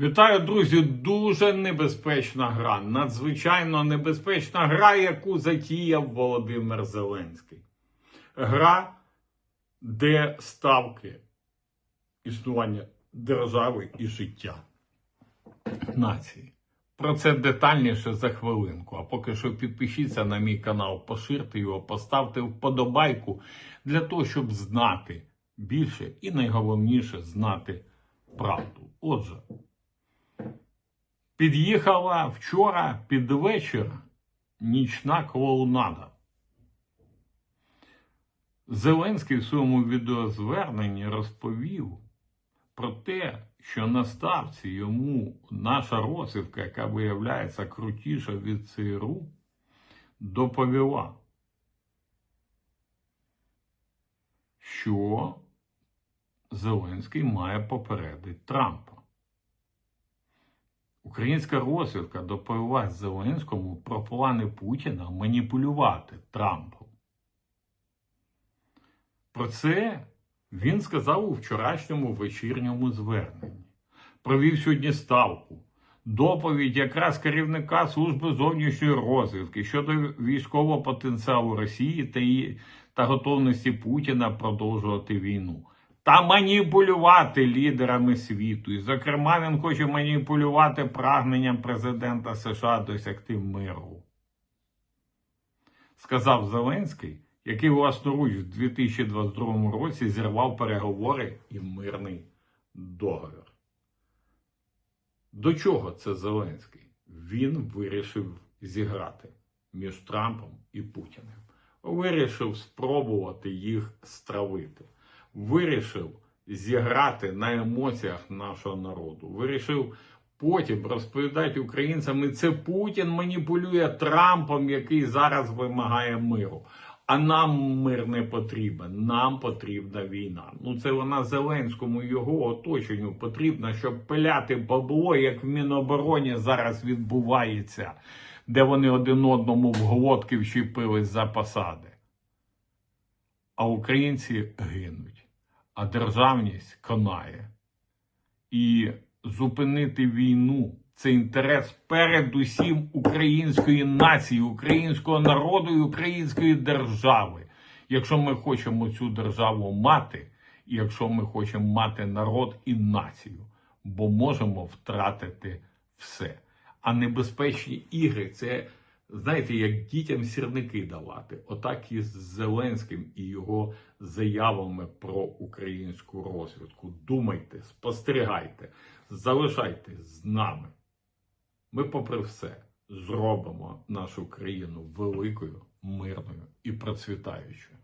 Вітаю, друзі! Дуже небезпечна гра, надзвичайно небезпечна гра, яку затіяв Володимир Зеленський. Гра, де ставки існування держави і життя нації. Про це детальніше за хвилинку. А поки що підпишіться на мій канал, поширте його, поставте вподобайку для того, щоб знати більше і найголовніше знати правду. Отже. Під'їхала вчора під вечір нічна клоунада. Зеленський в своєму відеозверненні розповів про те, що на ставці йому наша розвідка, яка виявляється крутіша від ЦРУ, доповіла, що Зеленський має попередити Трампа. Українська розвідка доповіла Зеленському про плани Путіна маніпулювати Трампом. Про це він сказав у вчорашньому вечірньому зверненні. Провів сьогодні ставку. Доповідь якраз керівника Служби зовнішньої розвідки щодо військового потенціалу Росії та, її, та готовності Путіна продовжувати війну та маніпулювати лідерами світу. І, зокрема, він хоче маніпулювати прагненням президента США досягти миру. Сказав Зеленський, який власноруч в 2022 році зірвав переговори і мирний договір. До чого це Зеленський? Він вирішив зіграти між Трампом і Путіним. Вирішив спробувати їх стравити вирішив зіграти на емоціях нашого народу. Вирішив потім розповідати українцям, і це Путін маніпулює Трампом, який зараз вимагає миру. А нам мир не потрібен. Нам потрібна війна. Ну це вона Зеленському його оточенню потрібно, щоб пиляти бабло, як в Мінобороні зараз відбувається, де вони один одному в глотки вчепились за посади. А українці гинуть а державність конає. І зупинити війну це інтерес передусім української нації, українського народу і української держави. Якщо ми хочемо цю державу мати, і якщо ми хочемо мати народ і націю, бо можемо втратити все. А небезпечні ігри це знаєте, як дітям сірники давати, отак і з Зеленським і його заявами про українську розвідку. Думайте, спостерігайте, залишайтесь з нами. Ми, попри все, зробимо нашу країну великою, мирною і процвітаючою.